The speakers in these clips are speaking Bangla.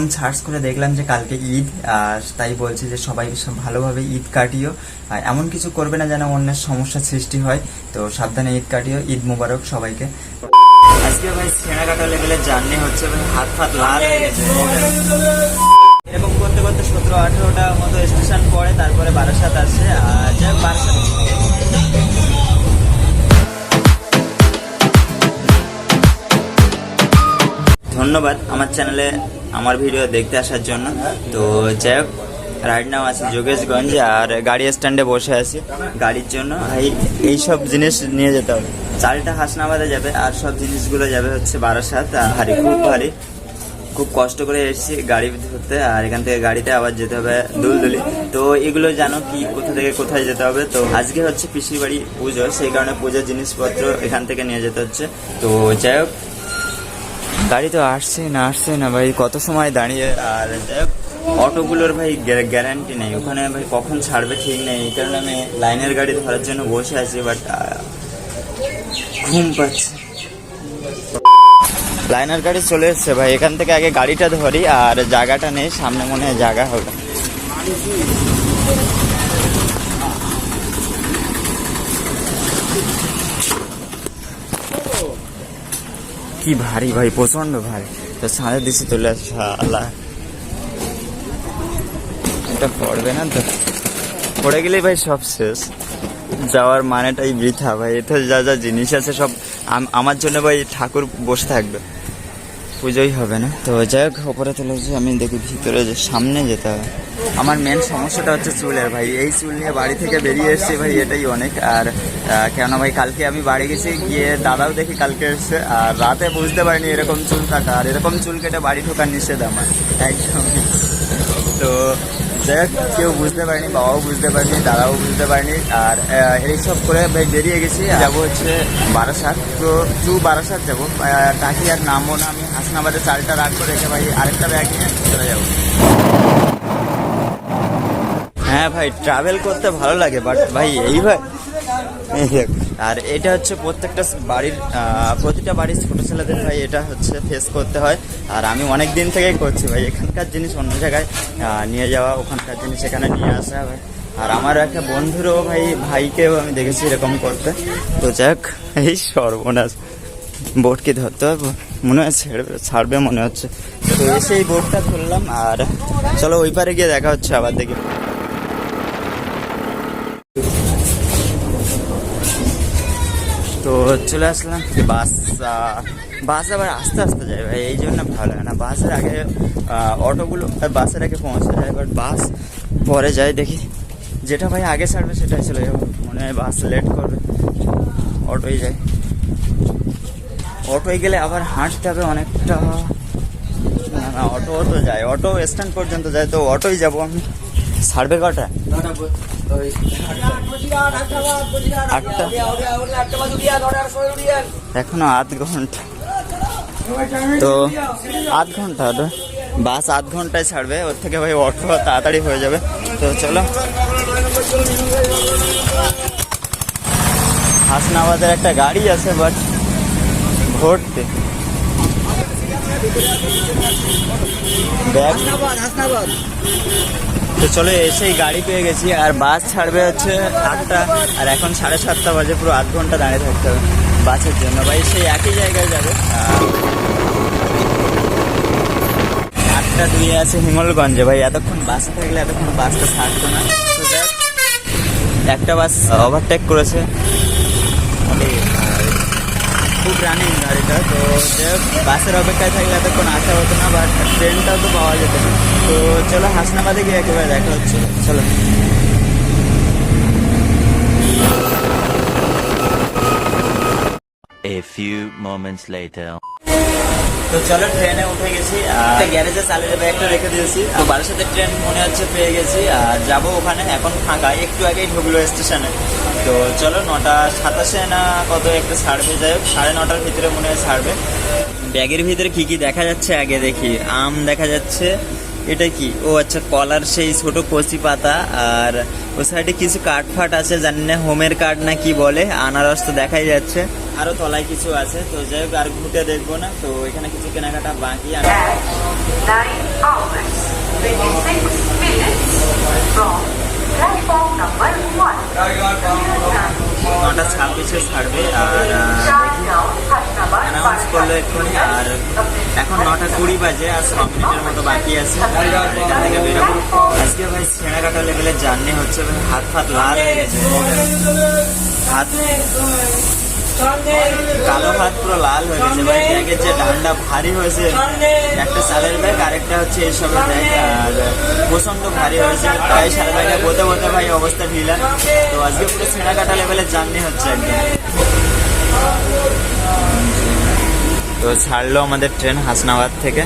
এখন সার্চ করে দেখলাম যে কালকে ঈদ, আর তাই বলছে যে সবাই ভালোভাবে ঈদ কাটিও। এমন কিছু করবে না যেন অন্যের সমস্যা সৃষ্টি হয়। তো সাবধানে ঈদ কাটিও, ঈদ মুবারক সবাইকে। আজকে ভাই সেনাকাটা লেভেলে জার্নি হচ্ছে, ভাই হাত ফাত লাল হয়ে গেছে। এরকম করতে করতে সতেরো, আঠেরোটা মতো স্টেশন পড়ে, তারপরে বারাসাত আসে, আর যাই বারাসাত। ধন্যবাদ আমার চ্যানেলে আমার ভিডিও দেখতে আসার জন্য। তো যাই হোক রাইড নাম আছে যোগেশগঞ্জ আর গাড়ি স্ট্যান্ডে বসে আছি। গাড়ির জন্য এই এইসব জিনিস নিয়ে যেতে হবে। চালটা হাসনাবাদে যাবে আর সব জিনিসগুলো যাবে হচ্ছে বারাসাত আর হারি খুব ভারী। খুব কষ্ট করে এসেছি গাড়ি ধরতে আর এখান থেকে গাড়িতে আবার যেতে হবে দুলদুলি। তো এগুলো জানো কি, কোথা থেকে কোথায় যেতে হবে? তো আজকে হচ্ছে পিসির বাড়ি পুজো, সেই কারণে পুজোর জিনিসপত্র এখান থেকে নিয়ে যেতে হচ্ছে। তো যাই হোক গাড়ি তো আসছে না আসছে না ভাই। কত সময় দাঁড়িয়ে, আর অটোগুলোর ভাই গ্যারান্টি নেই। ওখানে ভাই কখন ছাড়বে ঠিক নেই। এই কারণে আমি লাইনের গাড়ি ধরার জন্য বসে আছি বাট ঘুম পাচ্ছে। লাইনার গাড়ি চলে এসছে ভাই। এখান থেকে আগে গাড়িটা ধরি, আর জায়গাটা নেই। সামনে মনে হয় জায়গা হবে। কি ভারী ভাই প্রচণ্ড ভারী। তো সাঁড়ে দিছি চলে আল্লাহ এটা পড়বে না তো? পড়ে গেলেই ভাই সব শেষ। যাওয়ার মানেটাই বৃথা ভাই। এতে যা যা জিনিস আছে সব আমার জন্য ভাই ঠাকুর বসে থাকবে। পুজোই হবে না। তো যাই হোক, ওপরে তুলে যে আমি দেখি ভিতরে যে সামনে যেতে হবে। আমার মেন সমস্যাটা হচ্ছে চুলের ভাই। এই চুল নিয়ে বাড়ি থেকে বেরিয়ে এসেছি ভাই এটাই অনেক। আর আহ, কেন ভাই কালকে আমি বাড়ি গেছি গিয়ে দাদাও দেখি কালকে এসছে আর রাতে বুঝতে পারিনি এরকম চুল থাকা আর এরকম চুল কেটে বাড়ি ঢোকার নিষেধ আমার। একদম তো যাই কেউ বুঝতে পারেনি বাবাও বুঝতে পারেনি দাদাও বুঝতে পারেনি আর এইসব করে ভাই বেরিয়ে গেছি যাব হচ্ছে বারাসাত। তো টু বারাসাত যাব। টাকি আর নামবো না আমি হাসনাবাদে চালটা রাখব রেখে ভাই আরেকটা ব্যাগ নিয়ে চলে যাব। হ্যাঁ ভাই ট্রাভেল করতে ভালো লাগে বাট ভাই, এই ভাই আর এটা হচ্ছে প্রত্যেকটা বাড়ির প্রতিটা বাড়ির ছোটো ছেলেদের ভাই এটা হচ্ছে ফেস করতে হয়। আর আমি অনেক দিন থেকেই করছি ভাই, এখানকার জিনিস অন্য জায়গায় নিয়ে যাওয়া, ওখানকার জিনিস এখানে নিয়ে আসা ভাই। আর আমার একটা বন্ধুরও ভাই, ভাইকেও আমি দেখেছি এরকম করতে। তো যাক, এই সর্বনাশ। বোটকে ধরতে হবে মনে হয় ছেড়বে ছাড়বে মনে হচ্ছে। তো এসে এই বোটটা ধরলাম আর চলো ওই পারে গিয়ে দেখা হচ্ছে আবার দেখি। তো চলে আসলাম বাস বাস আবার আস্তে আস্তে যায় ভাই, এই জন্য ভালো লাগে না। বাসের আগে অটোগুলো বাসের আগে পৌঁছে যায় বাট বাস পরে যায় দেখি। যেটা ভাই আগে ছাড়বে সেটাই চলে যাব। মনে হয় বাস লেট করবে। অটোই যায়। অটোয় গেলে আবার হাঁটতে হবে অনেকটা। না না অটো তো যায়। অটো স্ট্যান্ড পর্যন্ত যায়, তো অটোই যাব আমি। ছাড়বে কটা আটটা। এখনও আধ ঘণ্টা। তো আধ ঘণ্টা বাস আধ ঘন্টায় ছাড়বে ওর থেকে ভাই অটো তাড়াতাড়ি হয়ে যাবে। তো চলো। হাসনাবাদের একটা গাড়ি আছে বাট ভর্তি। ব্যাগ তো চলো এসেই গাড়ি পেয়ে গেছি, আর বাস ছাড়বে হচ্ছে আটটা, আর এখন সাড়ে সাতটা বাজে, পুরো আধ ঘণ্টা দাঁড়িয়ে থাকতে হবে বাসের জন্য। ভাই, সেই একই জায়গায় যাবে। আটটা দুই আছে হিঙ্গলগঞ্জে। ভাই, এতক্ষণ বাসে থাকলে এতক্ষণ বাসটা থাকতো না। একটা বাস ওভারটেক করেছে। খুব রানিং গাড়িটা, তো যে বাসের অপেক্ষায় থাকলে এতক্ষণ আসা হতো না বাট ট্রেনটাও তো পাওয়া যেত না। তো চলো হাসনাবাদে গিয়ে একেবারে দেখা হচ্ছে। চলো। A few moments later. তো চলো ট্রেনে উঠে গেছি আর গ্যারেজে চালের ব্যাগটা রেখে দিয়েছি। তো বারাসাতের ট্রেন মনে হচ্ছে পেয়ে গেছি আর যাব ওখানে এখন ফাঁকা একটু আগেই ঢুকলো স্টেশনে। তো চলো নটা সাতাশে না কত একটা ছাড়বে যাই হোক সাড়ে নটার ভিতরে মনে হয় ছাড়বে ব্যাগের ভিতরে কি কি দেখা যাচ্ছে আগে দেখি আম দেখা যাচ্ছে এটা কি ও আচ্ছা কলার সেই ছোট কচি পাতা আর ও সাইডে কিছু কাঠ ফাট আছে জানি না হোমের কাঠ না কি বলে আনারস তো দেখাই যাচ্ছে আরও তলায় কিছু আছে তো যাই হোক আর ঘুটে দেখব না তো এখানে কিছু কেনাকাটা বাকি আর nine hours, 26 minutes from platform number one. নটা ছাব্বিশে ছাড়বে আর এক্ষুনি আর এখন নটা কুড়ি বাজে, আর ছ মিনিটের মতো বাকি আছে। এখান থেকে বেরোবো। আজকে ভাই ছেঁড়াকাটা লেভেলের জার্নি হচ্ছে ভাই, হাত ফাত লাল হয়ে গেছে। হাত কালো হাত পুরো লাল হয়ে গেছে ভাই। ব্যাগের যে ডান্ডা ভারী হয়েছে, একটা সালের ব্যাগ, আরেকটা হচ্ছে এসবের ব্যাগ। আর প্রচণ্ড ভারী হয়েছে। তাই সারা ব্যাগে বলতে বলতে ভাই অবস্থা ঢিলা। তো আজকে পুরো ছেঁড়াকাটা লেভেলের জার্নি হচ্ছে একদম। তো ছাড়লো আমাদের ট্রেন হাসনাবাদ থেকে।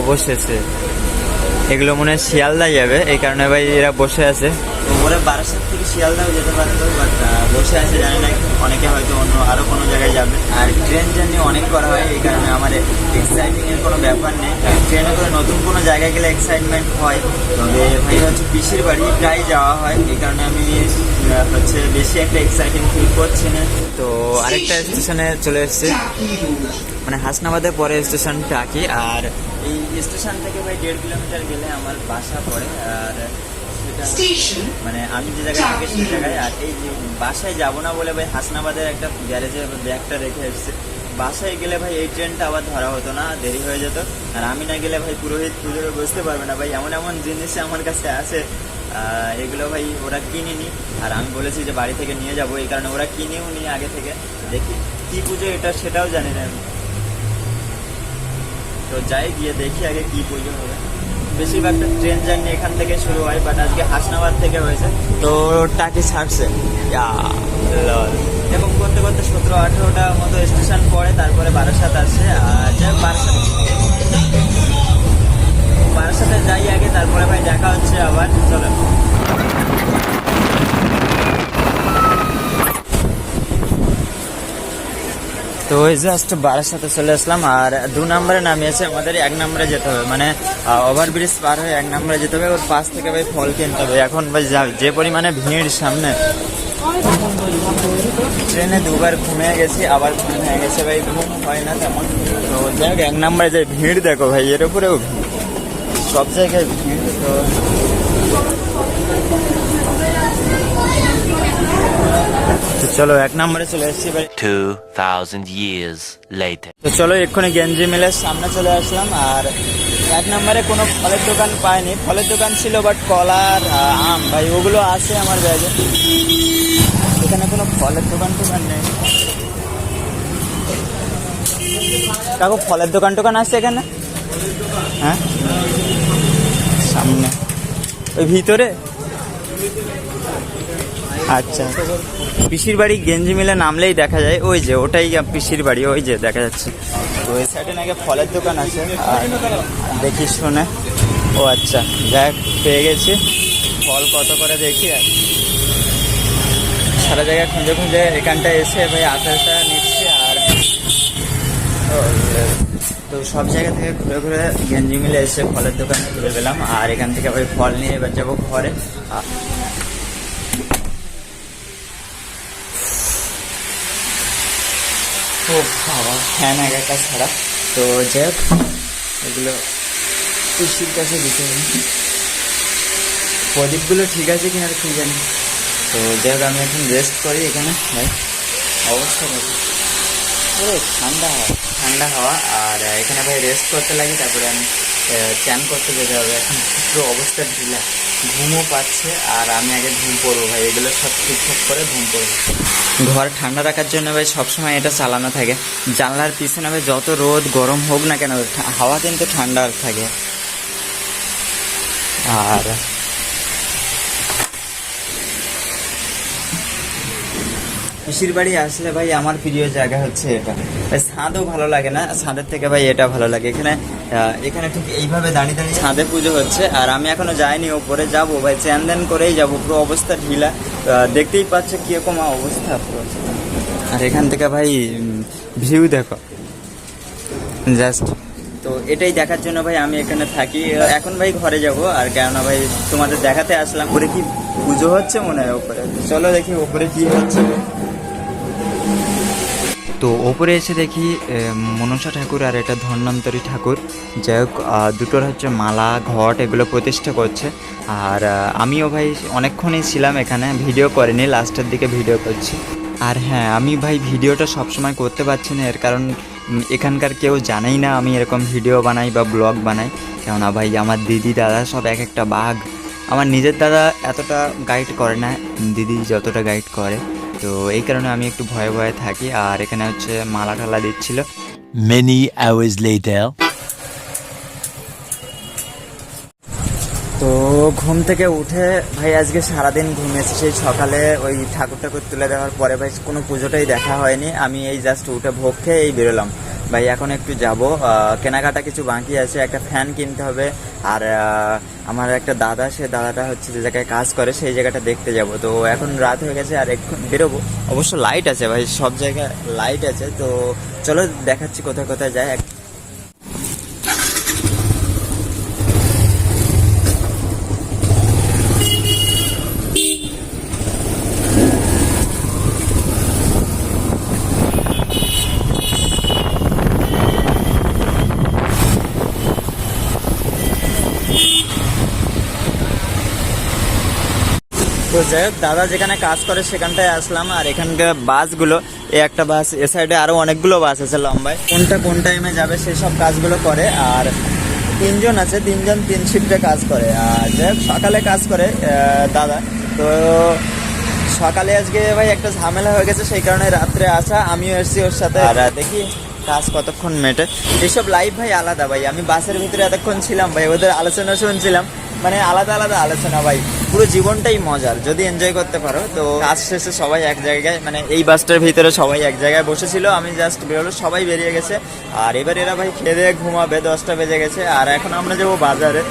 অবশেষে। এগুলো মনে হয় শিয়ালদা যাবে। এই কারণে ভাই এরা বসে আছে। ওরা বারাসাত থেকে শিয়ালদাও যেতে পারতো বাট বসে আছে জানি না। অনেকে হয়তো অন্য আরও কোনো জায়গায় যাবে। আর ট্রেন জার্নি অনেক করা হয় এই কারণে আমার এক্সাইটিং এর কোনো ব্যাপার নেই। ট্রেনে করে নতুন কোনো জায়গায় গেলে এক্সাইটমেন্ট হয়। তবে ভাই হচ্ছে পিসির বাড়ি প্রায় যাওয়া হয়। এই কারণে আমি হচ্ছে বেশি একটা এক্সাইটিং ফিল করছি না। তো আরেকটা স্টেশনে চলে এসেছে। মানে হাসনাবাদের পরে স্টেশন টাকি আর এই স্টেশন থেকে ভাই দেড় কিলোমিটার গেলে আমার বাসা পড়ে আর মানে আমি যে জায়গায় থাকি সেই জায়গায় আর এই যে বাসায় যাব না বলে ভাই হাসনাবাদের একটা গ্যারেজে ব্যাগটা রেখে এসেছে। বাসায় গেলে ভাই এই ট্রেনটা আবার ধরা হতো না দেরি হয়ে যেত। আর আমি না গেলে ভাই পুরোহিত পুজোরে বুঝতে পারবে না ভাই এমন এমন জিনিস আমার কাছে আছে এগুলো ভাই ওরা কিনিনি আর আমি বলেছি যে বাড়ি থেকে নিয়ে যাব এই কারণে ওরা কিনেও নি আগে থেকে। দেখি কি পুজো এটা সেটাও জানি না আমি। তো যাই গিয়ে দেখি আগে কি পুজো হবে। বেশিরভাগটা ট্রেন জার্নি এখান থেকে শুরু হয় বাট আজকে হাসনাবাদ থেকে হয়েছে। তো টাকি ছাড়ছে। এবং করতে করতে সতেরো আঠেরোটা মতো স্টেশন পড়ে তারপরে বারাসাত আসে আর যাই বারাসাত বারাসাতে যাই আগে তারপরে ভাই দেখা হচ্ছে আবার। চলো। তো ওই জাস্ট বারের সাথে চলে আসলাম, আর দু নম্বরে নামিয়েছে আমাদের এক নম্বরে যেতে হবে। মানে ওভারব্রিজ পার হয়ে এক নম্বরে যেতে হবে, ওর পাশ থেকে ভাই ফল কিনতে হবে। এখন ভাই যা- যে পরিমাণে ভিড় সামনে, ট্রেনে দুবার ঘুমিয়ে গেছি, আবার ঘুম হয়ে গেছে ভাই, ঘুম হয় না তেমন। তো যাই হোক এক নম্বরে যে ভিড় দেখো ভাই, এর উপরেও সব জায়গায় ভিড়, তো তো চলো এক নম্বরে চলে এসেছি ভাই 2,000 years later. তো চলো এক্ষুনি গেঞ্জি মিলের সামনে চলে আসলাম আর এক নম্বরে কোনো ফলের দোকান পাইনি। ফলের দোকান ছিল বাট কলার আম ভাই ওগুলো আছে আমার ব্যাগে। এখানে কোনো ফলের দোকান টোকান নেই। কাকু ফলের দোকান টোকান আছে এখানে? হ্যাঁ? সামনে। ওই ভিতরে? আচ্ছা। পিসির বাড়ি গেঞ্জি মিলে নামলেই দেখা যায়। ওই যে, ওটাই পিসির বাড়ি, ওই যে, দেখা যাচ্ছে। তো ওই সাইডে নাকি ফলের দোকান আছে। আর দেখি শুনে। ও আচ্ছা যাক পেয়ে গেছি। ফল কত করে দেখি। আর সারা জায়গায় খুঁজে খুঁজে এখানটায় এসে ভাই আপেলটা নিচ্ছি আর তো সব জায়গা থেকে ঘুরে ঘুরে গেঞ্জি মিলে এসে ফলের দোকানে ঘুরে পেলাম আর এখান থেকে ভাই ফল নিয়ে এবার যাব ঘরে। ও বাবা ফ্যান একা ছাড়া। তো যাই হোক, এগুলো পিসির কাছে দিতে হবে। প্রদীপগুলো ঠিক আছে কিনা ঠিক জানি। তো যাই হোক, আমি এখন রেস্ট করি এখানে, ভাই। অবস্থা পুরো ঠান্ডা হাওয়া ঠান্ডা হাওয়া। আর, এখানে ভাই রেস্ট করতে লাগে, তারপরে আমি চ্যান করতে যেতে হবে। এখন পুরো অবস্থা ঢিলা। ঘুমও পাচ্ছে আর আমি আগে ঘুম পড়ব ভাই, এগুলো সব ঠিকঠাক করে ঘুম পড়ব। ঘর ঠান্ডা রাখার জন্য ভাই সবসময় এটা চালানো থাকে। জানলার পিছনে ভাই যত রোদ গরম হোক না কেন হাওয়া কিন্তু ঠান্ডা থাকে। আর পিসির বাড়ি আসলে ভাই আমার প্রিয় জায়গা হচ্ছে এটা। ভাই ছাদও ভালো লাগে না, ছাদের থেকে ভাই এটা ভালো লাগে। এখানে এখানে ঠিক এইভাবে দাঁড়িয়ে দাঁড়িয়ে ছাদে পুজো হচ্ছে। আর আমি এখনও যাইনি ওপরে, যাব ভাই, চ্যান দেন করেই যাব, পুরো অবস্থা ঢিলা। দেখতেই পাচ্ছে কীরকম অবস্থা পুরো। আর এখান থেকে ভাই ভিউ দেখো। জাস্ট তো এটাই দেখার জন্য ভাই, আমি এখানে থাকি। এখন ভাই ঘরে যাব। আর কেননা ভাই, তোমাদের দেখাতে আসলাম। ওপরে কি পুজো হচ্ছে মনে হয় ওপরে? চলো দেখি ওপরে কি হচ্ছে। তো ওপরে এসে দেখি মনসা ঠাকুর আর এটা ধন্বন্তরী ঠাকুর। যাই হোক দুটোর হচ্ছে মালা, ঘট এগুলো প্রতিষ্ঠা করছে। আর আমিও ভাই অনেকক্ষণই ছিলাম এখানে, ভিডিও করিনি, লাস্টের দিকে ভিডিও করছি। আর হ্যাঁ আমি ভাই ভিডিওটা সবসময় করতে পারছি না, এর কারণ এখানকার কেউ জানেই না আমি এরকম ভিডিও বানাই বা ব্লগ বানাই। কেননা ভাই, আমার দিদি, দাদা সব এক একটা বাঘ। আমার নিজের দাদা এতটা গাইড করে না, দিদি যতটা গাইড করে। তো এই কারণে আমি একটু ভয়ে ভয়ে থাকি। আর এখানে হচ্ছে মালা টালা দিচ্ছিল। Many hours later. তো ঘুম থেকে উঠে ভাই আজকে সারাদিন ঘুমিয়েছি, সেই সকালে ওই ঠাকুর ঠাকুর তুলে দেওয়ার পরে ভাই কোনো পুজোটাই দেখা হয়নি। আমি এই জাস্ট উঠে ভোগ খেয়ে এই বেরোলাম। ভাই, এখন একটু যাব। কেনাকাটা কিছু বাকি আছে, একটা ফ্যান কিনতে হবে। আর আমার একটা দাদা, সে দাদাটা হচ্ছে যে জায়গায় কাজ করে, সেই জায়গাটা দেখতে যাব। তো এখন রাত হয়ে গেছে আর একটু বেরোবো। অবশ্য লাইট আছে ভাই, সব জায়গায় লাইট আছে। তো চলো দেখাচ্ছি কোথায় কোথায় যায়। তো যাই হোক দাদা যেখানে কাজ করে সেখানটায় আসলাম আর এখানকার বাসগুলো এই একটা বাস এ সাইডে আরও অনেকগুলো বাস আছে লম্বায়। কোনটা কোন টাইমে যাবে সেই সব কাজগুলো করে আর তিনজন আছে তিনজন তিন শিফটে কাজ করে। আর যাই হোক সকালে কাজ করে দাদা। তো সকালে আজকে ভাই একটা ঝামেলা হয়ে গেছে সেই কারণে রাত্রে আসা আমিও এসেছি ওর সাথে। আর দেখি কাজ কতক্ষণ মেটে। এইসব লাইভ ভাই আলাদা ভাই। আমি বাসের ভিতরে এতক্ষণ ছিলাম ভাই ওদের আলোচনা শুনছিলাম। মানে আলাদা আলাদা আলোচনা ভাই। পুরো জীবনটাই মজার। যদি এনজয় করতে পারো, তো কাজ শেষে সবাই এক জায়গায় মানে এই বাসটার ভিতরে সবাই এক জায়গায় বসেছিল। আমি জাস্ট বেরোলো, সবাই বেরিয়ে গেছে। আর এবার এরা ভাই খেয়ে দিয়ে ঘুমাবে, দশটা বেজে গেছে। আর এখন আমরা যাব বাজারে।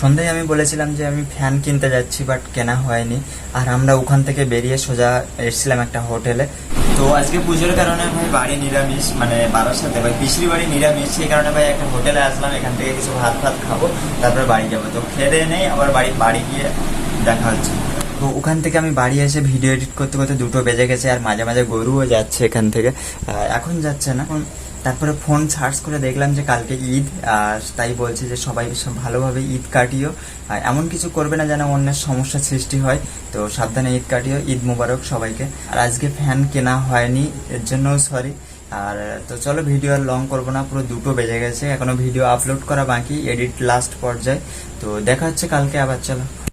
সন্ধ্যায় আমি বলেছিলাম যে আমি ফ্যান কিনতে যাচ্ছি বাট কেনা হয়নি। আর আমরা ওখান থেকে বেরিয়ে সোজা এসেছিলাম একটা হোটেলে। তো আজকে পুজোর কারণে ভাই বাড়ি নিরামিষ মানে বাবার সাথে, ভাই, পিসির বাড়ি নিরামিষ, সেই কারণে ভাই একটা হোটেলে আসলাম, এখান থেকে কিছু ভাত ফাত খাব, তারপরে বাড়ি যাব। তো খেয়ে নেই, আবার বাড়ি বাড়ি গিয়ে দেখা হচ্ছে। তো ওখান থেকে আমি বাড়ি এসে ভিডিও এডিট করতে করতে দুটো বেজে গেছে, আর মাঝে মাঝে গরুও যাচ্ছে এখান থেকে। এখন যাচ্ছে না তারপরে ফোন সার্চ করে দেখলাম যে কালকে ঈদ, আর তাই বলছে যে সবাই ভালোভাবে ঈদ কাটিও। আর এমন কিছু করবে না যেন অন্যের সমস্যা সৃষ্টি হয়। তো সাবধানে ঈদ কাটিও, ঈদ মুবারক সবাইকে। আর আজকে ফ্যান কেনা হয়নি, এর জন্যও সরি আর তো চলো ভিডিও আর লং করব না, পুরো দুটো বেজে গেছে। এখনও ভিডিও আপলোড করা বাকি এডিট লাস্ট পর্যায়ে। তো দেখা হচ্ছে কালকে, আবার চলো।